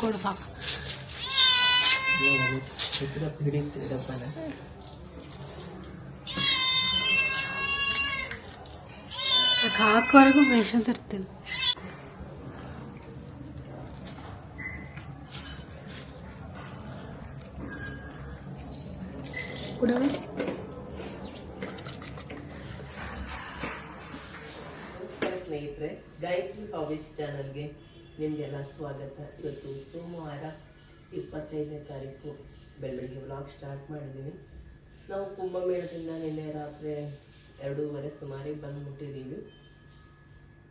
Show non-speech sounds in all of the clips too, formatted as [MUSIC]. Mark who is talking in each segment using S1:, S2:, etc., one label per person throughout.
S1: ಕೊಡು ಪಾಪ
S2: ಡಬ್ಬನ
S1: ಅದಕ್ಕೆ ಹಾಕೋವರೆಗೂ ಪೇಷನ್ಸ್ ಇರ್ತೀನಿ ಕುಡಿಯೋಣ
S2: ನಮಸ್ಕಾರ ಸ್ನೇಹಿತರೆ ಗಾಯತ್ರಿ ಹಾಬೀಸ್ ಚಾನಲ್ಗೆ ನಿಮಗೆಲ್ಲ ಸ್ವಾಗತ. ಇವತ್ತು ಸೋಮವಾರ ಇಪ್ಪತ್ತೈದನೇ ತಾರೀಕು ಬೆಳಗ್ಗೆ ವ್ಲಾಗ್ ಸ್ಟಾರ್ಟ್ ಮಾಡಿದ್ದೀನಿ ನಾವು ಕುಂಭಮೇಳದಿಂದ ನಿನ್ನೆ ರಾತ್ರಿ ಎರಡೂವರೆ ಸುಮಾರಿಗೆ ಬಂದು ಮುಟ್ಟಿದ್ದೀವಿ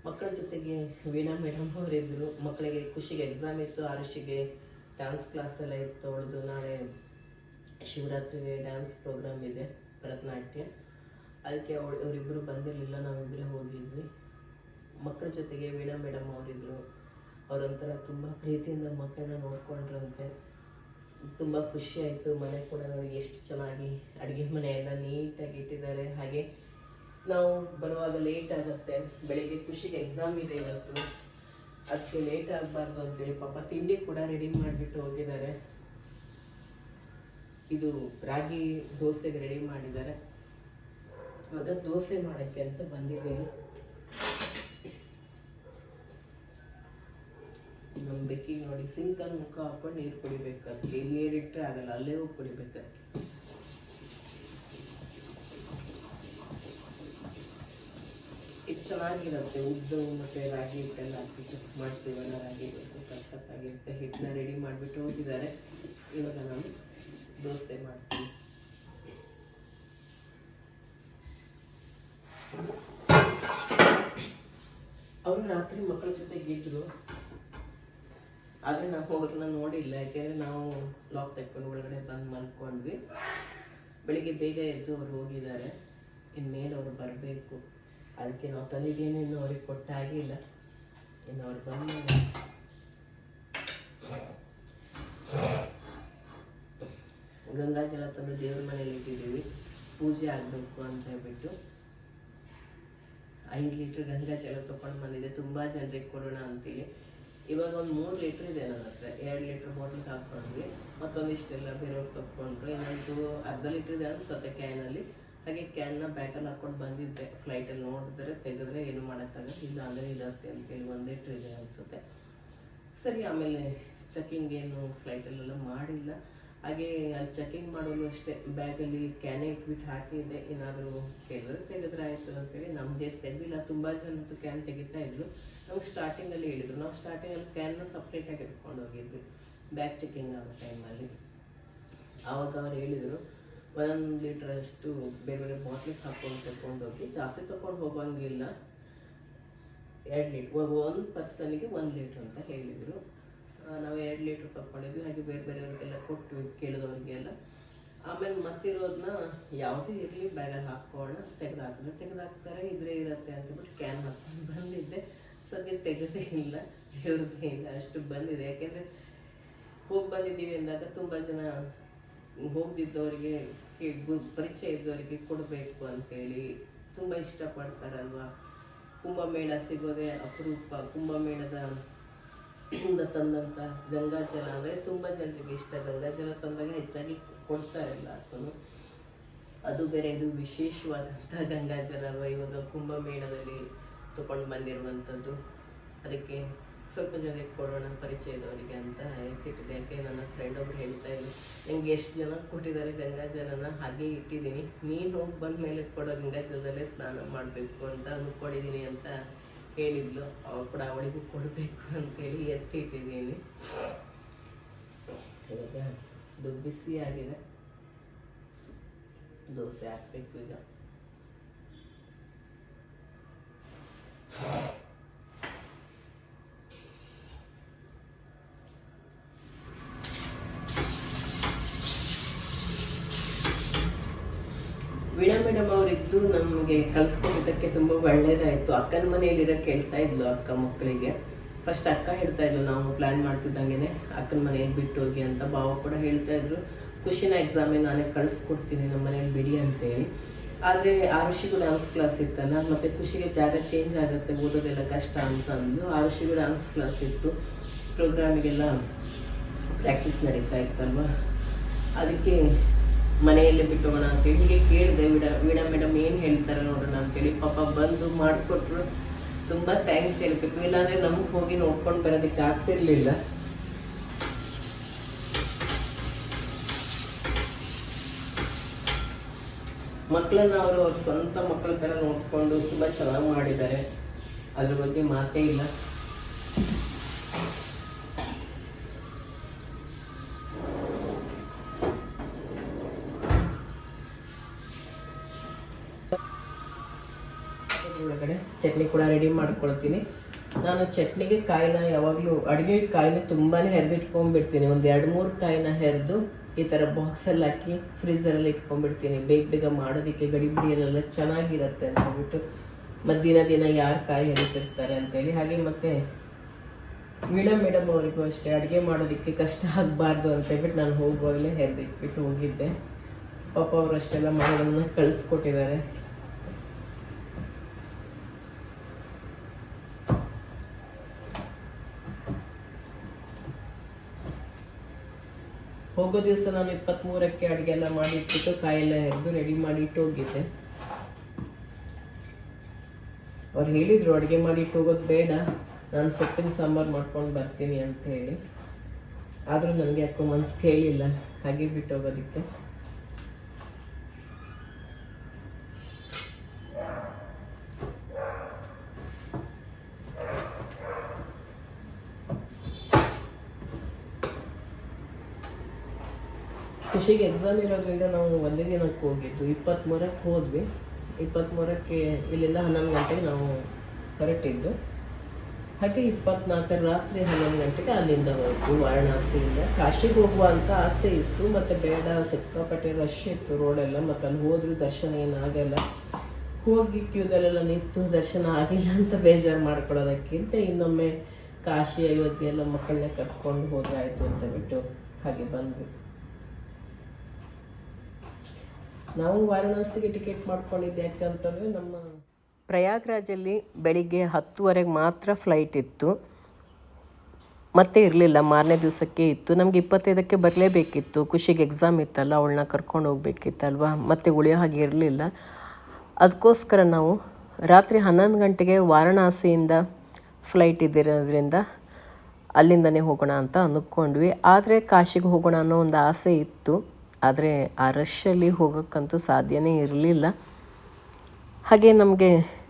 S2: ಮಕ್ಕಳ ಜೊತೆಗೆ ವೀಣಾ ಮೇಡಮ್ ಅವರಿದ್ದರು ಮಕ್ಕಳಿಗೆ ಖುಷಿಗೆ ಎಕ್ಸಾಮ್ ಇತ್ತು, ಆರುಷಿಗೆ ಡ್ಯಾನ್ಸ್ ಕ್ಲಾಸ್ ಎಲ್ಲ ಇತ್ತು. ಅವಳದು ನಾಳೆ ಶಿವರಾತ್ರಿಗೆ ಡ್ಯಾನ್ಸ್ ಪ್ರೋಗ್ರಾಮ್ ಇದೆ, ಭರತನಾಟ್ಯ. ಅದಕ್ಕೆ ಅವಳು ಅವರಿಬ್ಬರು ಬಂದಿರಲಿಲ್ಲ ನಾವಿಬ್ಬರೇ ಹೋಗಿದ್ವಿ. ಮಕ್ಕಳ ಜೊತೆಗೆ ವೀಣಾ ಮೇಡಮ್ ಅವರಿದ್ದರು ಅವರೊಂಥರ ತುಂಬ ಪ್ರೀತಿಯಿಂದ ಮಕ್ಕಳನ್ನ ನೋಡ್ಕೊಂಡ್ರಂತೆ. ತುಂಬ ಖುಷಿ ಆಯಿತು. ಮನೆ ಕೂಡ ನೋಡಿ ಎಷ್ಟು ಚೆನ್ನಾಗಿ ಅಡುಗೆ ಮನೆಯೆಲ್ಲ ನೀಟಾಗಿ ಇಟ್ಟಿದ್ದಾರೆ. ಹಾಗೆ ನಾವು ಬರುವಾಗ ಲೇಟ್ ಆಗುತ್ತೆ. ಬೆಳಿಗ್ಗೆ ಖುಷಿಗೆ ಎಕ್ಸಾಮ್ ಇದೆ ಇವತ್ತು. ಅದಕ್ಕೆ ಲೇಟ್ ಆಗಬಾರ್ದು ಅಂತೇಳಿ ಪಾಪ ತಿಂಡಿ ಕೂಡ ರೆಡಿ ಮಾಡಿಬಿಟ್ಟು ಹೋಗಿದ್ದಾರೆ. ಇದು ರಾಗಿ ದೋಸೆಗೆ ರೆಡಿ ಮಾಡಿದ್ದಾರೆ. ಇವಾಗ ದೋಸೆ ಮಾಡೋಕ್ಕೆ ಅಂತ ಬಂದಿದ್ದೀನಿ ನಮ್ಮ ಬೆಕ್ಕಿ ನೋಡಿ ಸಿಂಕಲ್ಲಿ ಮುಖ ಹಾಕೊಂಡು ನೀರು ಕುಡಿಬೇಕು ಅದಕ್ಕೆ ಇಲ್ಲಿ ನೀರಿಟ್ಟರೆ ಆಗಲ್ಲ, ಅಲ್ಲೇ ಹೋಗಿ ಕುಡಿಬೇಕು ಇದು ಚೆನ್ನಾಗಿರುತ್ತೆ. ಉದ್ದು ಮತ್ತು ರಾಗಿ ಹಿಟ್ಟೆಲ್ಲ ಹಾಕ್ಬಿಟ್ಟು ಮಾಡ್ತೀವಲ್ಲ ರಾಗಿ ದೋಸೆ ಸಖತ್ತಾಗಿರುತ್ತೆ ಹಿಟ್ಟನ್ನ ರೆಡಿ ಮಾಡಿಬಿಟ್ಟು ಹೋಗಿದ್ದಾರೆ. ಇವಾಗ ನಾನು ದೋಸೆ ಮಾಡ್ತೀನಿ ಅವರು ರಾತ್ರಿ ಮಕ್ಕಳ ಜೊತೆಗೆ ಇದ್ರು ನಾವು ನೋಡಿಲ್ಲ ಯಾಕೆಂದರೆ ನಾವು ಲಾಕ್ ತೆಕ್ಕೊಂಡು ಒಳಗಡೆ ಬಂದು ಮಲ್ಕೊಂಡ್ವಿ. ಬೆಳಿಗ್ಗೆ ಬೇಗ ಎದ್ದು ಅವ್ರು ಹೋಗಿದ್ದಾರೆ. ಇನ್ಮೇಲೆ ಅವ್ರು ಬರಬೇಕು. ಅದಕ್ಕೆ ನಾವು ತಂದಿದ್ದೇನು ಇನ್ನು ಅವ್ರಿಗೆ ಕೊಟ್ಟಾಗಿಲ್ಲ. ಇನ್ನು ಅವ್ರು ಬಂದ ಗಂಗಾ ಜಲ ತಂದು ದೇವ್ರ ಮನೇಲಿ ಇಟ್ಟಿದ್ದೀವಿ. ಪೂಜೆ ಆಗಬೇಕು ಅಂತ ಹೇಳ್ಬಿಟ್ಟು ಐದು ಲೀಟ್ರ್ ಗಂಗಾ ಜಲ ತೊಗೊಂಡು ಬಂದಿದೆ. ತುಂಬ ಜನರಿಗೆ ಕೊಡೋಣ ಅಂತೇಳಿ. ಇವಾಗ ಒಂದು ಮೂರು ಲೀಟ್ರ್ ಇದೆ ನನ್ನ ಹತ್ರ. ಎರಡು ಲೀಟ್ರ್ ಬಾಟ್ಲಿಗೆ ಹಾಕ್ಕೊಂಡ್ವಿ. ಮತ್ತೊಂದಿಷ್ಟೆಲ್ಲ ಬೇರೆಯವ್ರು ತಗೊಂಡ್ರು ಇನ್ನೊಂದು ಅರ್ಧ ಲೀಟ್ರ್ ಇದೆ ಅನ್ಸುತ್ತೆ ಕ್ಯಾನಲ್ಲಿ ಹಾಗೆ ಕ್ಯಾನ್ನ ಬ್ಯಾಗಲ್ಲಿ ಹಾಕ್ಕೊಂಡು ಬಂದಿದ್ದೆ. ಫ್ಲೈಟಲ್ಲಿ ನೋಡಿದ್ರೆ, ತೆಗೆದ್ರೆ ಏನು ಮಾಡೋಕ್ಕಾಗಲ್ಲ. ಇಲ್ಲ ಅಂದರೆ ಇದಾಗುತ್ತೆ ಅಂತೇಳಿ ಒಂದು ಲೀಟ್ರ್ ಇದೆ ಅನಿಸುತ್ತೆ. ಸರಿ, ಆಮೇಲೆ ಚೆಕಿಂಗ್ ಏನು ಫ್ಲೈಟಲ್ಲೆಲ್ಲ ಮಾಡಿಲ್ಲ. ಹಾಗೆ ಅಲ್ಲಿ ಚೆಕಿಂಗ್ ಮಾಡೋದು ಅಷ್ಟೇ. ಬ್ಯಾಗಲ್ಲಿ ಕ್ಯಾನೆ ಇಟ್ಬಿಟ್ಟು ಹಾಕಿದ್ದೆ. ಏನಾದರೂ ಕೇಳಿದ್ರೆ ತೆಗೆದ್ರೆ ಆಯಿತು ಅಂತೇಳಿ ನಮಗೆ ತೆಗಿಲ್ಲ ತುಂಬ ಜನ ಕ್ಯಾನ್ ತೆಗಿತಾ ಇದ್ರು. ನಮ್ಗೆ ಸ್ಟಾರ್ಟಿಂಗಲ್ಲಿ ಹೇಳಿದ್ರು. ನಾವು ಸ್ಟಾರ್ಟಿಂಗಲ್ಲಿ ಕ್ಯಾನ್ನ ಸಪ್ರೇಟಾಗಿ ಇಟ್ಕೊಂಡು ಹೋಗಿದ್ವಿ. ಬ್ಯಾಗ್ ಚೆಕಿಂಗ್ ಆಗೋ ಟೈಮಲ್ಲಿ ಆವಾಗ ಅವ್ರು ಹೇಳಿದರು ಒಂದೊಂದು ಲೀಟ್ರ್ ಅಷ್ಟು ಬೇರೆ ಬೇರೆ ಬಾಟ್ಲಿಗೆ ಹಾಕೊಂಡು ತಗೊಂಡು ಹೋಗಿ. ಜಾಸ್ತಿ ತಗೊಂಡು ಹೋಗೋಂಗಿಲ್ಲ. ಎರಡು ಲೀಟ್ರ್ ಒಂದು ಪರ್ಸನ್ಗೆ ಒಂದು ಲೀಟ್ರ್ ಅಂತ ಹೇಳಿದರು. ನಾವು ಎರಡು ಲೀಟ್ರ್ ತಗೊಂಡಿದ್ವಿ ಹಾಗೆ ಬೇರೆ ಬೇರೆಯವ್ರಿಗೆಲ್ಲ ಕೊಟ್ಟು ಕೇಳಿದವ್ರಿಗೆಲ್ಲ. ಆಮೇಲೆ ಮತ್ತಿರೋದನ್ನ ಯಾವುದೇ ಇರಲಿ ಬ್ಯಾಗಲ್ಲಿ ಹಾಕ್ಕೊಳ್ಳೋಣ. ತೆಗೆದು ಹಾಕಿದ್ರೆ ತೆಗೆದು ಹಾಕ್ತಾರೆ ಇದ್ರೆ ಇರತ್ತೆ ಕ್ಯಾನ್ ಹಾಕ್ಕೊಂಡು ಬಂದಿದ್ದೆ. ಸದ್ಯ ತೆಗೆದೇ ಇಲ್ಲ ದೇವ್ರದ್ದೇ ಇಲ್ಲ, ಅಷ್ಟು ಬಂದಿದೆ. ಯಾಕೆಂದರೆ ಹೋಗಿ ಬಂದಿದ್ದೀವಿ ಅಂದಾಗ ತುಂಬ ಜನ ಹೋಗ್ದಿದ್ದವರಿಗೆ ಪರಿಚಯ ಇದ್ದವರಿಗೆ ಕೊಡಬೇಕು ಅಂತೇಳಿ ತುಂಬ ಇಷ್ಟಪಡ್ತಾರಲ್ವ? ಕುಂಭಮೇಳ ಸಿಗೋದೇ ಅಪರೂಪ. ಕುಂಭಮೇಳದ ತಂದಂಥ ಗಂಗಾಜಲ ಅಂದರೆ ತುಂಬ ಜನರಿಗೆ ಇಷ್ಟ. ಗಂಗಾಜಲ ತಂದಾಗ ಹೆಚ್ಚಾಗಿ ಕೊಡ್ತಾರೆ ಅದನ್ನು ಅದು ಬೇರೆ, ಇದು ವಿಶೇಷವಾದಂಥ ಗಂಗಾಜಲ ಅಲ್ವ? ಇವಾಗ ಕುಂಭಮೇಳದಲ್ಲಿ ತಗೊಂಡು ಬಂದಿರುವಂಥದ್ದು ಅದಕ್ಕೆ ಸ್ವಲ್ಪ ಜನಕ್ಕೆ ಕೊಡೋಣ ಪರಿಚಯದವರಿಗೆ ಅಂತ ಎತ್ತಿಟ್ಟಿದೆ ಯಾಕೆ ನನ್ನ ಫ್ರೆಂಡ್ ಒಬ್ರು ಹೇಳ್ತಾ ಇದ್ರು, ನಂಗೆ ಎಷ್ಟು ಜನ ಕೊಟ್ಟಿದ್ದಾರೆ ಗಂಗಾಜಲನ? ಹಾಗೆ ಇಟ್ಟಿದ್ದೀನಿ. ನೀನು ಹೋಗಿ ಬಂದ ಮೇಲೆ ಕೊಡೋ ಗಂಗಾಜಲದಲ್ಲೇ ಸ್ನಾನ ಮಾಡಬೇಕು ಅಂತ ಅಂದ್ಕೊಂಡಿದ್ದೀನಿ ಅಂತ ಹೇಳಿದ್ಲು. ಅವ್ರು ಕೂಡ ಅವಳಿಗೂ ಕೊಡಬೇಕು ಅಂತೇಳಿ ಎತ್ತಿಟ್ಟಿದ್ದೀನಿ. ಇವಾಗ ಬಿಸಿ ಆಗಿದೆ ದೋಸೆ ಹಾಕ್ಬೇಕು ಈಗ. ವೀಣಾ ಮೇಡಮ್ ಅವರಿದ್ದು ನಮಗೆ ಕಲಿಸ್ಕೊಂಡಿದ್ದಕ್ಕೆ ತುಂಬ ಒಳ್ಳೇದಾಯಿತು. ಅಕ್ಕನ ಮನೆಯಲ್ಲಿ ಇರೋಕ್ಕೆ ಹೇಳ್ತಾ ಇದ್ಲು ಅಕ್ಕ ಮಕ್ಕಳಿಗೆ. ಫಸ್ಟ್ ಅಕ್ಕ ಹೇಳ್ತಾ ಇದ್ಲು, ನಾವು ಪ್ಲ್ಯಾನ್ ಮಾಡ್ತಿದ್ದಂಗೆ ಅಕ್ಕನ ಮನೆಯಲ್ಲಿ ಬಿಟ್ಟು ಹೋಗಿ ಅಂತ ಭಾವ ಕೂಡ ಹೇಳ್ತಾ ಇದ್ರು. ಖುಷಿನ ಎಕ್ಸಾಮಿಗೆ ನಾನೇ ಕಳಿಸ್ಕೊಡ್ತೀನಿ, ನಮ್ಮ ಮನೇಲಿ ಬಿಡಿ ಅಂತೇಳಿ. ಆದರೆ ಆರುಷಿಗೂ ಡಾನ್ಸ್ ಕ್ಲಾಸ್ ಇತ್ತಲ್ಲ ಮತ್ತು ಖುಷಿಗೆ ಜಾಗ ಚೇಂಜ್ ಆಗುತ್ತೆ, ಓದೋದೆಲ್ಲ ಕಷ್ಟ ಅಂತ ಅಂದು ಆರುಷಿಗೂ ಡಾನ್ಸ್ ಕ್ಲಾಸ್ ಇತ್ತು. ಪ್ರೋಗ್ರಾಮಿಗೆಲ್ಲ ಪ್ರಾಕ್ಟೀಸ್ ನಡೀತಾ ಇತ್ತಲ್ವ? ಅದಕ್ಕೆ ಮನೆಯಲ್ಲೇ ಬಿಟ್ಟೋಗೋಣ ಅಂತ ಹೀಗೆ ಕೇಳಿದೆ. ವಿಡ, ವೀಣಾ ಮೇಡಮ್ ಏನು ಹೇಳ್ತಾರೆ ನೋಡೋಣ ಅಂತೇಳಿ. ಪಾಪ ಬಂದು ಮಾಡಿಕೊಟ್ರು. ತುಂಬ ಥ್ಯಾಂಕ್ಸ್ ಹೇಳ್ಬೇಕು. ಇಲ್ಲಾಂದರೆ ನಮಗೆ ಹೋಗಿ ನೋಡ್ಕೊಂಡು ಬರೋದಕ್ಕೆ ಆಗ್ತಿರ್ಲಿಲ್ಲ. ಮಕ್ಕಳನ್ನ ಅವರು ಅವ್ರ ಸ್ವಂತ ಮಕ್ಕಳ ಥರ ನೋಡಿಕೊಂಡು ತುಂಬ ಚೆನ್ನಾಗಿ ಮಾಡಿದ್ದಾರೆ. ಅದ್ರ ಬಗ್ಗೆ ಮಾತೇ ಇಲ್ಲ. ಒಳಗಡೆ ಚಟ್ನಿ ಕೂಡ ರೆಡಿ ಮಾಡ್ಕೊಳ್ತೀನಿ. ನಾನು ಚಟ್ನಿಗೆ ಕಾಯಿನ ಯಾವಾಗಲೂ ಅಡುಗೆ ಕಾಯಿನ ತುಂಬಾ ಹೆರೆದಿಟ್ಕೊಂಡ್ಬಿಡ್ತೀನಿ. ಒಂದು ಎರಡು ಮೂರು ಕಾಯಿನ ಹೆರಿದು ಈ ಥರ ಬಾಕ್ಸಲ್ಲಿ ಹಾಕಿ ಫ್ರೀಝರಲ್ಲಿ ಇಟ್ಕೊಂಡ್ಬಿಡ್ತೀನಿ. ಬೇಗ ಬೇಗ ಮಾಡೋದಕ್ಕೆ ಗಡಿಬಿಡಿಯಲ್ಲೆಲ್ಲ ಚೆನ್ನಾಗಿರುತ್ತೆ ಅಂತ ಹೇಳ್ಬಿಟ್ಟು ಮತ್ತು ದಿನ ಯಾರು ಕಾಯಿ ಹರಿತಿರ್ತಾರೆ ಅಂತೇಳಿ. ಹಾಗೆ ಮತ್ತೆ ವೀಣಾ ಮೇಡಮ್ ಅವರಿಗೂ ಅಷ್ಟೇ ಅಡುಗೆ ಮಾಡೋದಕ್ಕೆ ಕಷ್ಟ ಆಗಬಾರ್ದು ಅಂತ ಹೇಳ್ಬಿಟ್ಟು ನಾನು ಹೋಗುವಾಗಲೇ ಹೆರ್ದಿಟ್ಬಿಟ್ಟು ಹೋಗಿದ್ದೆ. ಪಾಪ ಅವರು ಅಷ್ಟೆಲ್ಲ ಮಾಡೋದನ್ನ ಕಳಿಸ್ಕೊಟ್ಟಿದ್ದಾರೆ. ಹೋಗೋ ದಿವಸ ನಾನು ಇಪ್ಪತ್ತ್ಮೂರಕ್ಕೆ ಅಡುಗೆ ಎಲ್ಲ ಮಾಡಿ ಇಟ್ಬಿಟ್ಟು ಕಾಯೆಲ್ಲ ಹೆರೆದು ರೆಡಿ ಮಾಡಿ ಇಟ್ಟು ಹೋಗಿದ್ದೆ. ಅವ್ರು ಹೇಳಿದರು, ಅಡುಗೆ ಮಾಡಿ ಹೋಗೋದು ಬೇಡ. ನಾನು ಸೊಪ್ಪಿನ ಸಾಂಬಾರು ಮಾಡ್ಕೊಂಡು ಬರ್ತೀನಿ ಅಂತ ಹೇಳಿ. ಆದರೂ ನನಗೆ ಯಾಕೋ ಮನ್ಸು ಕೇಳಿಲ್ಲ, ಹಾಗೆ ಬಿಟ್ಟು ಖುಷಿಗೆ ಎಕ್ಸಾಮ್ ಇರೋದ್ರಿಂದ ನಾವು ಒಂದೇ ದಿನಕ್ಕೆ ಹೋಗಿದ್ದು. ಇಪ್ಪತ್ತ್ಮೂರಕ್ಕೆ ಹೋದ್ವಿ. ಇಪ್ಪತ್ತ್ಮೂರಕ್ಕೆ ಇಲ್ಲಿಂದ ಹನ್ನೊಂದು ಗಂಟೆಗೆ ನಾವು ಹೊರಟಿದ್ದು ಹಾಗೆ ಇಪ್ಪತ್ನಾಲ್ಕರ ರಾತ್ರಿ ಹನ್ನೊಂದು ಗಂಟೆಗೆ ಅಲ್ಲಿಂದ ಹೋಯಿತು ವಾರಣಾಸಿಯಿಂದ. ಕಾಶಿಗೆ ಹೋಗುವ ಅಂತ ಆಸೆ ಇತ್ತು, ಮತ್ತು ಬೇಡ, ಸಿಕ್ಕಾಪಟ್ಟೆ ರಶ್ ಇತ್ತು ರೋಡೆಲ್ಲ ಮತ್ತು ಅಲ್ಲಿ ಹೋದ್ರೂ ದರ್ಶನ ಏನಾಗಲ್ಲ. ಹೋಗಿ ಕ್ಯೂದಲ್ಲೆಲ್ಲ ನಿಂತು ದರ್ಶನ ಆಗಿಲ್ಲ ಅಂತ ಬೇಜಾರು ಮಾಡ್ಕೊಳ್ಳೋದಕ್ಕಿಂತ ಇನ್ನೊಮ್ಮೆ ಕಾಶಿ, ಅಯೋಧ್ಯೆ ಎಲ್ಲ ಮಕ್ಕಳನ್ನೇ ಕರ್ಕೊಂಡು ಹೋದ್ರಾಯ್ತು ಅಂತ ಬಿಟ್ಟು ಹಾಗೆ ಬಂದ್ವಿ. ನಾವು ವಾರಣಾಸಿಗೆ ಟಿಕೆಟ್ ಮಾಡ್ಕೊಂಡಿದ್ದೆ ಯಾಕಂತಂದರೆ ನಮ್ಮ ಪ್ರಯಾಗ್ರಾಜಲ್ಲಿ ಬೆಳಿಗ್ಗೆ ಹತ್ತುವರೆಗೆ ಮಾತ್ರ ಫ್ಲೈಟ್ ಇತ್ತು. ಮತ್ತೆ ಇರಲಿಲ್ಲ, ಮಾರನೇ ದಿವಸಕ್ಕೆ ಇತ್ತು. ನಮಗೆ ಇಪ್ಪತ್ತೈದಕ್ಕೆ ಬರಲೇಬೇಕಿತ್ತು. ಖುಷಿಗೆ ಎಕ್ಸಾಮ್ ಇತ್ತಲ್ಲ, ಅವಳನ್ನ ಕರ್ಕೊಂಡು ಹೋಗ್ಬೇಕಿತ್ತಲ್ವ ಮತ್ತೆ ಉಳಿಯೋ ಹಾಗೆ ಇರಲಿಲ್ಲ. ಅದಕ್ಕೋಸ್ಕರ ನಾವು ರಾತ್ರಿ ಹನ್ನೊಂದು ಗಂಟೆಗೆ ವಾರಣಾಸಿಯಿಂದ ಫ್ಲೈಟ್ ಇದ್ದಿರೋದ್ರಿಂದ ಅಲ್ಲಿಂದನೇ ಹೋಗೋಣ ಅಂತ ಅಂದ್ಕೊಂಡ್ವಿ. ಆದರೆ ಕಾಶಿಗೆ ಹೋಗೋಣ ಅನ್ನೋ ಒಂದು ಆಸೆ ಇತ್ತು. ಆದರೆ ಆ ರಶ್ಶಲ್ಲಿ ಹೋಗೋಕ್ಕಂತೂ ಸಾಧ್ಯನೇ ಇರಲಿಲ್ಲ. ಹಾಗೆ ನಮಗೆ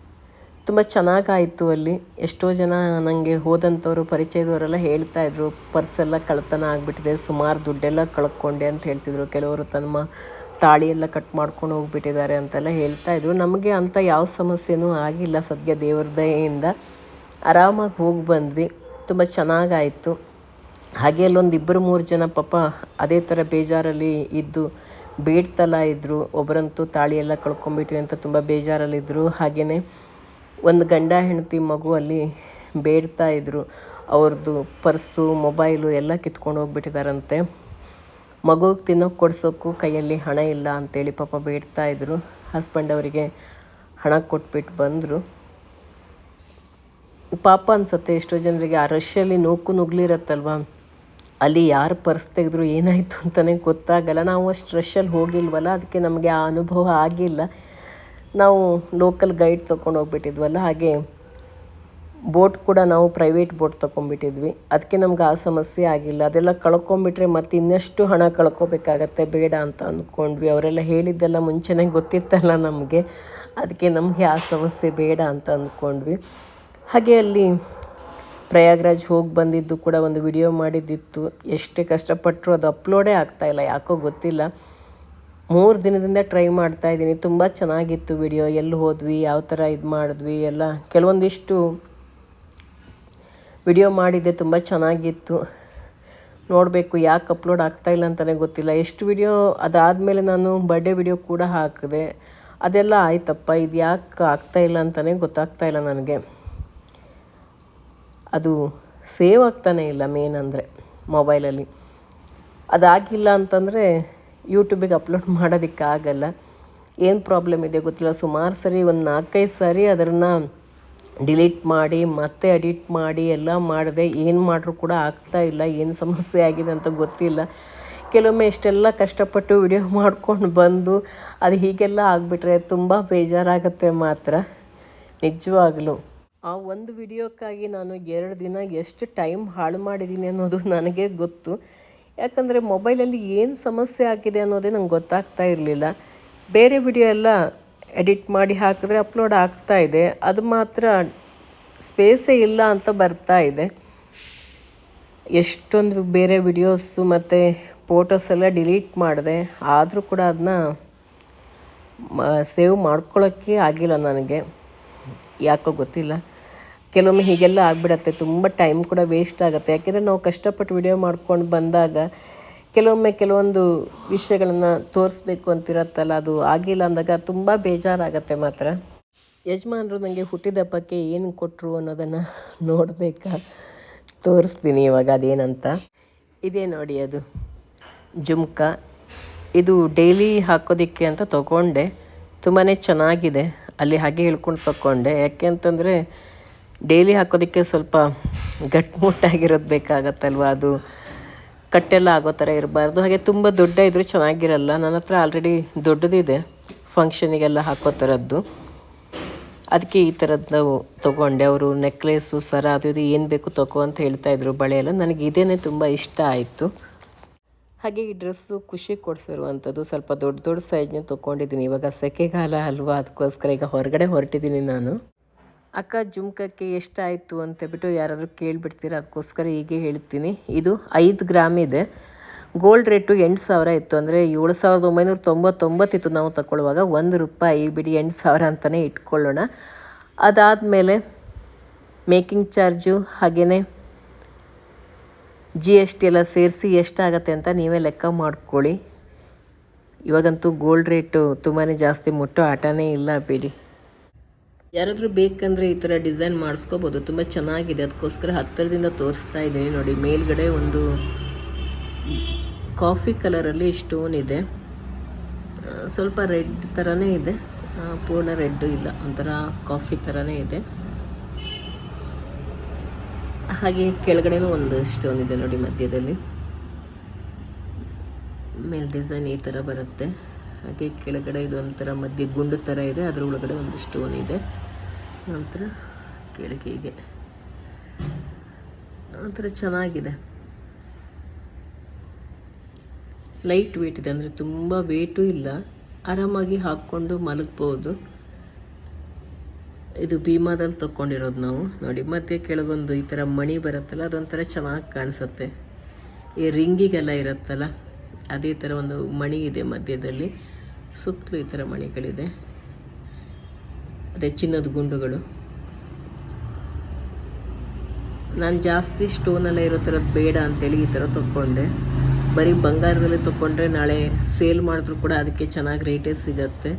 S2: ತುಂಬ ಚೆನ್ನಾಗಾಯಿತು ಅಲ್ಲಿ. ಎಷ್ಟೋ ಜನ ನನಗೆ ಹೋದಂಥವರು ಪರಿಚಯದವರೆಲ್ಲ ಹೇಳ್ತಾ ಇದ್ರು ಪರ್ಸೆಲ್ಲ ಕಳ್ತನ ಆಗಿಬಿಟ್ಟಿದೆ, ಸುಮಾರು ದುಡ್ಡೆಲ್ಲ ಕಳ್ಕೊಂಡೆ ಅಂತ ಹೇಳ್ತಿದ್ರು. ಕೆಲವರು ತಮ್ಮ ತಾಳಿಯೆಲ್ಲ ಕಟ್ ಮಾಡ್ಕೊಂಡು ಹೋಗ್ಬಿಟ್ಟಿದ್ದಾರೆ ಅಂತೆಲ್ಲ ಹೇಳ್ತಾ ಇದ್ರು. ನಮಗೆ ಅಂಥ ಯಾವ ಸಮಸ್ಯೆನೂ ಆಗಿಲ್ಲ ಸದ್ಯ ದೇವ್ರ ದಯೆಯಿಂದ. ಆರಾಮಾಗಿ ಹೋಗಿ ಬಂದ್ವಿ. ತುಂಬ ಚೆನ್ನಾಗಾಯಿತು. ಹಾಗೆ ಅಲ್ಲೊಂದು ಇಬ್ಬರು ಮೂರು ಜನ ಪಾಪ ಅದೇ ಥರ ಬೇಜಾರಲ್ಲಿ ಇದ್ದು ಬೇಡ್ತಲ್ಲ ಇದ್ದರು ಒಬ್ಬರಂತೂ ತಾಳಿ ಎಲ್ಲ ಕಳ್ಕೊಂಬಿಟ್ವಿ ಅಂತ ತುಂಬ ಬೇಜಾರಲ್ಲಿದ್ದರು ಹಾಗೆಯೇ ಒಂದು ಗಂಡ ಹೆಂಡತಿ ಮಗು ಅಲ್ಲಿ ಬೇಡ್ತಾ ಇದ್ದರು ಅವ್ರದ್ದು ಪರ್ಸು, ಮೊಬೈಲು ಎಲ್ಲ ಕಿತ್ಕೊಂಡು ಹೋಗ್ಬಿಟ್ಟಿದಾರಂತೆ. ಮಗುಗೆ ತಿನ್ನೋಕೆ ಕೊಡ್ಸೋಕ್ಕೂ ಕೈಯಲ್ಲಿ ಹಣ ಇಲ್ಲ ಅಂತೇಳಿ ಪಾಪ ಬೇಡ್ತಾ ಇದ್ದರು ಹಸ್ಬೆಂಡ್ ಅವರಿಗೆ ಹಣ ಕೊಟ್ಬಿಟ್ಟು ಬಂದರು. ಪಾಪ ಅನ್ಸುತ್ತೆ ಎಷ್ಟೋ ಜನರಿಗೆ. ಆ ರಶ್ಶಲ್ಲಿ ನೂಕು ನುಗ್ಲಿರತ್ತಲ್ವ? ಅಲ್ಲಿ ಯಾರು ಪರ್ಸ್ ತೆಗೆದ್ರು ಏನಾಯಿತು ಅಂತಲೇ ಗೊತ್ತಾಗಲ್ಲ. ನಾವು ಅಷ್ಟು ರಶ್ಶಲ್ಲಿ ಹೋಗಿಲ್ವಲ್ಲ? ಅದಕ್ಕೆ ನಮಗೆ ಆ ಅನುಭವ ಆಗಿಲ್ಲ. ನಾವು ಲೋಕಲ್ ಗೈಡ್ ತೊಗೊಂಡು ಹೋಗ್ಬಿಟ್ಟಿದ್ವಲ್ಲ? ಹಾಗೆ ಬೋಟ್ ಕೂಡ ನಾವು ಪ್ರೈವೇಟ್ ಬೋಟ್ ತೊಗೊಂಡ್ಬಿಟ್ಟಿದ್ವಿ ಅದಕ್ಕೆ ನಮ್ಗೆ ಆ ಸಮಸ್ಯೆ ಆಗಿಲ್ಲ. ಅದೆಲ್ಲ ಕಳ್ಕೊಂಬಿಟ್ರೆ ಮತ್ತೆ ಇನ್ನಷ್ಟು ಹಣ ಕಳ್ಕೊಬೇಕಾಗತ್ತೆ. ಬೇಡ ಅಂತ ಅಂದ್ಕೊಂಡ್ವಿ ಅವರೆಲ್ಲ ಹೇಳಿದ್ದೆಲ್ಲ ಮುಂಚೆನೇ ಗೊತ್ತಿತ್ತಲ್ಲ ನಮಗೆ. ಅದಕ್ಕೆ ನಮಗೆ ಆ ಸಮಸ್ಯೆ ಬೇಡ ಅಂತ ಅಂದ್ಕೊಂಡ್ವಿ ಹಾಗೆ ಅಲ್ಲಿ ಪ್ರಯಾಗ್ರಾಜ್ ಹೋಗಿ ಬಂದಿದ್ದು ಕೂಡ ಒಂದು ವಿಡಿಯೋ ಮಾಡಿದ್ದಿತ್ತು. ಎಷ್ಟೇ ಕಷ್ಟಪಟ್ಟರು ಅದು ಅಪ್ಲೋಡೇ ಆಗ್ತಾಯಿಲ್ಲ ಯಾಕೋ ಗೊತ್ತಿಲ್ಲ. ಮೂರು ದಿನದಿಂದ ಟ್ರೈ ಮಾಡ್ತಾ ಇದ್ದೀನಿ. ತುಂಬ ಚೆನ್ನಾಗಿತ್ತು ವಿಡಿಯೋ. ಎಲ್ಲಿ ಹೋದ್ವಿ, ಯಾವ ಥರ ಇದು ಮಾಡಿದ್ವಿ, ಎಲ್ಲ. ಕೆಲವೊಂದಿಷ್ಟು ವಿಡಿಯೋ ಮಾಡಿದ್ದೆ, ತುಂಬ ಚೆನ್ನಾಗಿತ್ತು. ನೋಡಬೇಕು, ಯಾಕೆ ಅಪ್ಲೋಡ್ ಆಗ್ತಾಯಿಲ್ಲ ಅಂತಲೇ ಗೊತ್ತಿಲ್ಲ. ಎಷ್ಟು ವಿಡಿಯೋ, ಅದಾದಮೇಲೆ ನಾನು ಬರ್ಡೇ ವಿಡಿಯೋ ಕೂಡ ಹಾಕಿದೆ. ಅದೆಲ್ಲ ಆಯ್ತಪ್ಪ ಇದು ಯಾಕೆ ಆಗ್ತಾಯಿಲ್ಲ ಅಂತಲೇ ಗೊತ್ತಾಗ್ತಾಯಿಲ್ಲ ನನಗೆ. ಅದು ಸೇವ್ ಆಗ್ತಾನೆ ಇಲ್ಲ ಮೇನ್ ಅಂದರೆ ಮೊಬೈಲಲ್ಲಿ ಅದಾಗಿಲ್ಲ ಅಂತಂದರೆ ಯೂಟ್ಯೂಬಿಗೆ ಅಪ್ಲೋಡ್ [LAUGHS] ಮಾಡೋದಕ್ಕಾಗಲ್ಲ ಏನು ಪ್ರಾಬ್ಲಮ್ ಇದೆ ಗೊತ್ತಿಲ್ಲ. ಸುಮಾರು ಸರಿ ಒಂದು ನಾಲ್ಕೈದು ಸಾರಿ ಅದನ್ನು ಡಿಲೀಟ್ ಮಾಡಿ, ಮತ್ತೆ ಎಡಿಟ್ ಮಾಡಿ, ಎಲ್ಲ ಮಾಡಿದೆ. ಏನು ಮಾಡಿದ್ರು ಕೂಡ ಆಗ್ತಾ ಇಲ್ಲ. ಏನು ಸಮಸ್ಯೆ ಆಗಿದೆ ಅಂತ ಗೊತ್ತಿಲ್ಲ. ಕೆಲವೊಮ್ಮೆ ಇಷ್ಟೆಲ್ಲ ಕಷ್ಟಪಟ್ಟು ವಿಡಿಯೋ [LAUGHS] ಮಾಡ್ಕೊಂಡು ಬಂದು ಅದು ಹೀಗೆಲ್ಲ ಆಗಿಬಿಟ್ರೆ ತುಂಬ ಬೇಜಾರಾಗುತ್ತೆ ಮಾತ್ರ. ನಿಜವಾಗ್ಲೂ. ಆ ಒಂದು ವಿಡಿಯೋಕ್ಕಾಗಿ ನಾನು ಎರಡು ದಿನ ಎಷ್ಟು ಟೈಮ್ ಹಾಳು ಮಾಡಿದ್ದೀನಿ ಅನ್ನೋದು ನನಗೆ ಗೊತ್ತು. ಯಾಕಂದರೆ ಮೊಬೈಲಲ್ಲಿ ಏನು ಸಮಸ್ಯೆ ಆಗಿದೆ ಅನ್ನೋದೇ ನಂಗೆ ಗೊತ್ತಾಗ್ತಾ ಇರಲಿಲ್ಲ. ಬೇರೆ ವಿಡಿಯೋ ಎಲ್ಲ ಎಡಿಟ್ ಮಾಡಿ ಹಾಕಿದ್ರೆ ಅಪ್ಲೋಡ್ ಆಗ್ತಾ ಇದೆ. ಅದು ಮಾತ್ರ ಸ್ಪೇಸೇ ಇಲ್ಲ ಅಂತ ಬರ್ತಾ ಇದೆ. ಎಷ್ಟೊಂದು ಬೇರೆ ವಿಡಿಯೋಸು ಮತ್ತು ಫೋಟೋಸ್ ಎಲ್ಲ ಡಿಲೀಟ್ ಮಾಡಿದೆ. ಆದರೂ ಕೂಡ ಅದನ್ನ ಸೇವ್ ಮಾಡ್ಕೊಳ್ಳೋಕ್ಕೆ ಆಗಿಲ್ಲ ನನಗೆ. ಯಾಕೋ ಗೊತ್ತಿಲ್ಲ. ಕೆಲವೊಮ್ಮೆ ಹೀಗೆಲ್ಲ ಆಗಿಬಿಡತ್ತೆ. ತುಂಬ ಟೈಮ್ ಕೂಡ ವೇಸ್ಟ್ ಆಗುತ್ತೆ. ಯಾಕೆಂದರೆ ನಾವು ಕಷ್ಟಪಟ್ಟು ವಿಡಿಯೋ ಮಾಡ್ಕೊಂಡು ಬಂದಾಗ ಕೆಲವೊಮ್ಮೆ ಕೆಲವೊಂದು ವಿಷಯಗಳನ್ನು ತೋರಿಸ್ಬೇಕು ಅಂತಿರತ್ತಲ್ಲ, ಅದು ಆಗಿಲ್ಲ ಅಂದಾಗ ತುಂಬ ಬೇಜಾರಾಗತ್ತೆ ಮಾತ್ರ. ಯಜಮಾನರು ನನಗೆ ಹುಟ್ಟಿದಪ್ಪಕ್ಕೆ ಏನು ಕೊಟ್ಟರು ಅನ್ನೋದನ್ನು ನೋಡಬೇಕಾ? ತೋರಿಸ್ತೀನಿ ಇವಾಗ ಅದೇನಂತ. ಇದೇ ನೋಡಿ ಅದು. ಜುಮ್ಕ. ಇದು ಡೈಲಿ ಹಾಕೋದಿಕ್ಕೆ ಅಂತ ತಗೊಂಡೆ. ತುಂಬಾ ಚೆನ್ನಾಗಿದೆ. ಅಲ್ಲಿ ಹಾಗೆ ಹೇಳ್ಕೊಂಡು ತಗೊಂಡೆ ಯಾಕೆ ಅಂತಂದರೆ, ಡೈಲಿ ಹಾಕೋದಕ್ಕೆ ಸ್ವಲ್ಪ ಗಟ್ಟಿಮುಟ್ಟಾಗಿರೋದು ಬೇಕಾಗತ್ತಲ್ವ? ಅದು ಕಟ್ಟೆಲ್ಲ ಆಗೋ ಥರ ಇರಬಾರ್ದು. ಹಾಗೆ ತುಂಬ ದೊಡ್ಡ ಇದ್ದರೂ ಚೆನ್ನಾಗಿರಲ್ಲ. ನನ್ನ ಹತ್ರ ಆಲ್ರೆಡಿ ದೊಡ್ಡದಿದೆ ಫಂಕ್ಷನಿಗೆಲ್ಲ ಹಾಕೋ ಥರದ್ದು. ಅದಕ್ಕೆ ಈ ಥರದ್ದು ನಾವು ತೊಗೊಂಡೆ. ಅವರು ನೆಕ್ಲೇಸು ಸರ, ಅದು ಇದು ಏನು ಬೇಕು ತಗೋ ಅಂತ ಹೇಳ್ತಾ ಇದ್ರು ಬಳೆ ಎಲ್ಲ. ನನಗೆ ಇದೇನೆ ತುಂಬ ಇಷ್ಟ ಆಯಿತು. ಹಾಗೆ ಈ ಡ್ರೆಸ್ಸು ಖುಷಿ ಕೊಡಿಸಿರುವಂಥದ್ದು ಸ್ವಲ್ಪ ದೊಡ್ಡ ದೊಡ್ಡ ಸೈಜ್ನ ತೊಗೊಂಡಿದ್ದೀನಿ. ಇವಾಗ ಸೆಕೆಗಾಲ ಅಲ್ವಾ? ಅದಕ್ಕೋಸ್ಕರ ಈಗ ಹೊರಗಡೆ ಹೊರಟಿದ್ದೀನಿ ನಾನು. ಅಕ್ಕ, ಜುಮ್ಕಕ್ಕೆ ಎಷ್ಟಾಯಿತು ಅಂತೇಳ್ಬಿಟ್ಟು ಯಾರಾದರೂ ಕೇಳಿಬಿಡ್ತೀರ? ಅದಕ್ಕೋಸ್ಕರ ಹೀಗೆ ಹೇಳ್ತೀನಿ. ಇದು ಐದು ಗ್ರಾಮ್ ಇದೆ. ಗೋಲ್ಡ್ ರೇಟು ಎಂಟು ಸಾವಿರ ಇತ್ತು. ಅಂದರೆ ಏಳು ಸಾವಿರದ ಒಂಬೈನೂರ ತೊಂಬತ್ತೊಂಬತ್ತಿತ್ತು ನಾವು ತಗೊಳ್ಳುವಾಗ. ಒಂದು ರೂಪಾಯಿ ಬಿಡಿ ಎಂಟು ಸಾವಿರ ಅಂತಲೇ ಇಟ್ಕೊಳ್ಳೋಣ. ಅದಾದಮೇಲೆ ಮೇಕಿಂಗ್ ಚಾರ್ಜು ಹಾಗೆಯೇ ಜಿ ಎಸ್ ಟಿ ಎಲ್ಲ ಸೇರಿಸಿ ಎಷ್ಟಾಗತ್ತೆ ಅಂತ ನೀವೇ ಲೆಕ್ಕ ಮಾಡ್ಕೊಳ್ಳಿ. ಇವಾಗಂತೂ ಗೋಲ್ಡ್ ರೇಟು ತುಂಬಾ ಜಾಸ್ತಿ ಮುಟ್ಟೋ ಆಟನೇ ಇಲ್ಲ ಬಿಡಿ. ಯಾರಾದರೂ ಬೇಕಂದರೆ ಈ ಥರ ಡಿಸೈನ್ ಮಾಡಿಸ್ಕೋಬೋದು. ತುಂಬ ಚೆನ್ನಾಗಿದೆ. ಅದಕ್ಕೋಸ್ಕರ ಹತ್ತಿರದಿಂದ ತೋರಿಸ್ತಾ ಇದ್ದೀನಿ ನೋಡಿ. ಮೇಲ್ಗಡೆ ಒಂದು ಕಾಫಿ ಕಲರಲ್ಲಿ ಸ್ಟೋನ್ ಇದೆ. ಸ್ವಲ್ಪ ರೆಡ್ ಥರನೇ ಇದೆ. ಪೂರ್ಣ ರೆಡ್ಡು ಇಲ್ಲ. ಒಂಥರ ಕಾಫಿ ಥರನೇ ಇದೆ. ಹಾಗೆ ಕೆಳಗಡೆನೂ ಒಂದು ಸ್ಟೋನ್ ಇದೆ ನೋಡಿ ಮಧ್ಯದಲ್ಲಿ. ಮೇಲ್ ಡಿಸೈನ್ ಈ ಥರ ಬರುತ್ತೆ. ಹಾಗೆ ಕೆಳಗಡೆ ಇದು ಒಂಥರ ಮಧ್ಯ ಗುಂಡು ಥರ ಇದೆ, ಅದರ ಒಳಗಡೆ ಒಂದು ಸ್ಟೋನ್ ಇದೆ. ನಂತರ ಕೆಳಗೆ ಹೀಗೆ. ಒಂಥರ ಚೆನ್ನಾಗಿದೆ. ಲೈಟ್ ವೇಟ್ ಇದೆ, ಅಂದರೆ ತುಂಬ ವೇಟು ಇಲ್ಲ. ಆರಾಮಾಗಿ ಹಾಕ್ಕೊಂಡು ಮಲಗ್ಬೋದು. ಇದು ಭೀಮಾದಲ್ಲಿ ತೊಗೊಂಡಿರೋದು ನಾವು. ನೋಡಿ, ಮತ್ತೆ ಕೆಳಗೊಂದು ಈ ಥರ ಮಣಿ ಬರುತ್ತಲ್ಲ, ಅದೊಂಥರ ಚೆನ್ನಾಗಿ ಕಾಣಿಸುತ್ತೆ. ಈ ರಿಂಗಿಗೆಲ್ಲ ಇರುತ್ತಲ್ಲ, ಅದೇ ಥರ ಒಂದು ಮಣಿ ಇದೆ ಮಧ್ಯದಲ್ಲಿ. ಸುತ್ತಲೂ ಈ ಥರ ಮಣಿಗಳಿದೆ. ಅದೇ ಚಿನ್ನದ ಗುಂಡುಗಳು. ನಾನು ಜಾಸ್ತಿ ಸ್ಟೋನೆಲ್ಲ ಇರೋ ಥರದ್ದು ಬೇಡ ಅಂತೇಳಿ ಈ ಥರ ತೊಗೊಂಡೆ ಬರೀ ಬಂಗಾರದಲ್ಲೇ ತೊಗೊಂಡ್ರೆ ನಾಳೆ ಸೇಲ್ ಮಾಡಿದ್ರು ಕೂಡ ಅದಕ್ಕೆ ಚೆನ್ನಾಗಿ ರೇಟೇ ಸಿಗತ್ತೆ.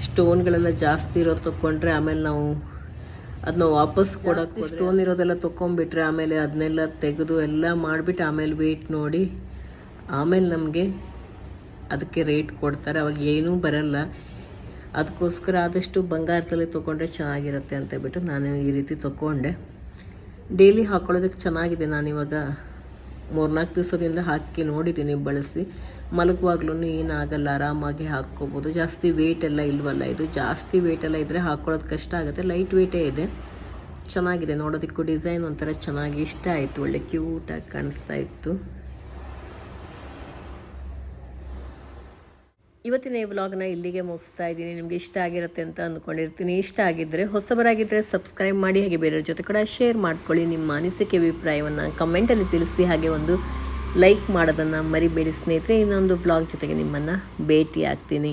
S2: ಸ್ಟೋನ್ಗಳೆಲ್ಲ ಜಾಸ್ತಿ ಇರೋದು ತೊಗೊಂಡ್ರೆ ಆಮೇಲೆ ನಾವು ಅದನ್ನ ವಾಪಸ್ ಕೊಡೋಕ್ಕೆ ಸ್ಟೋನ್ ಇರೋದೆಲ್ಲ ತೊಗೊಂಡ್ಬಿಟ್ರೆ ಆಮೇಲೆ ಅದನ್ನೆಲ್ಲ ತೆಗೆದು ಎಲ್ಲ ಮಾಡಿಬಿಟ್ಟು ಆಮೇಲೆ ವೇಟ್ ನೋಡಿ. ಆಮೇಲೆ ನಮಗೆ ಅದಕ್ಕೆ ರೇಟ್ ಕೊಡ್ತಾರೆ. ಅವಾಗ ಏನೂ ಬರಲ್ಲ. ಅದಕ್ಕೋಸ್ಕರ ಆದಷ್ಟು ಬಂಗಾರದಲ್ಲಿ ತೊಗೊಂಡ್ರೆ ಚೆನ್ನಾಗಿರುತ್ತೆ ಅಂತ ಹೇಳ್ಬಿಟ್ಟು ನಾನು ಈ ರೀತಿ ತೊಗೊಂಡೆ ಡೈಲಿ ಹಾಕ್ಕೊಳ್ಳೋದಕ್ಕೆ ಚೆನ್ನಾಗಿದೆ. ನಾನಿವಾಗ ಮೂರ್ನಾಲ್ಕು ದಿವಸದಿಂದ ಹಾಕಿ ನೋಡಿದ್ದೀನಿ ಬಳಸಿ. ಮಲಗುವಾಗ್ಲೂ ಏನಾಗಲ್ಲ, ಆರಾಮಾಗಿ ಹಾಕ್ಕೋಬೋದು. ಜಾಸ್ತಿ ವೆಯ್ಟ್ ಎಲ್ಲ ಇಲ್ವಲ್ಲ, ಇದು ಜಾಸ್ತಿ ವೆಯ್ಟ್ ಎಲ್ಲ ಇದ್ದರೆ ಹಾಕ್ಕೊಳ್ಳೋದು ಕಷ್ಟ ಆಗುತ್ತೆ. ಲೈಟ್ ವೆಯ್ಟೇ ಇದೆ. ಚೆನ್ನಾಗಿದೆ, ನೋಡೋದಕ್ಕೂ ಡಿಸೈನ್ ಒಂಥರ ಚೆನ್ನಾಗಿ ಇಷ್ಟ ಆಯಿತು. ಒಳ್ಳೆ ಕ್ಯೂಟಾಗಿ ಕಾಣಿಸ್ತಾ ಇತ್ತು. ಇವತ್ತಿನ ಈ ವ್ಲಾಗ್ನ ಇಲ್ಲಿಗೆ ಮುಗಿಸ್ತಾ ಇದ್ದೀನಿ. ನಿಮಗೆ ಇಷ್ಟ ಆಗಿರುತ್ತೆ ಅಂತ ಅಂದ್ಕೊಂಡಿರ್ತೀನಿ. ಇಷ್ಟ ಆಗಿದ್ದರೆ ಹೊಸಬರಾಗಿದ್ದರೆ ಸಬ್ಸ್ಕ್ರೈಬ್ ಮಾಡಿ, ಹಾಗೆ ಬೇರೆಯವ್ರ ಜೊತೆ ಕೂಡ ಶೇರ್ ಮಾಡ್ಕೊಳ್ಳಿ. ನಿಮ್ಮ ಅನಿಸಿಕೆ, ಅಭಿಪ್ರಾಯವನ್ನು ಕಮೆಂಟಲ್ಲಿ ತಿಳಿಸಿ. ಹಾಗೆ ಒಂದು ಲೈಕ್ ಮಾಡೋದನ್ನು ಮರಿಬೇಡಿ ಸ್ನೇಹಿತರೆ. ಇನ್ನೊಂದು ಬ್ಲಾಗ್ ಜೊತೆಗೆ ನಿಮ್ಮನ್ನು ಭೇಟಿ ಆಗ್ತೀನಿ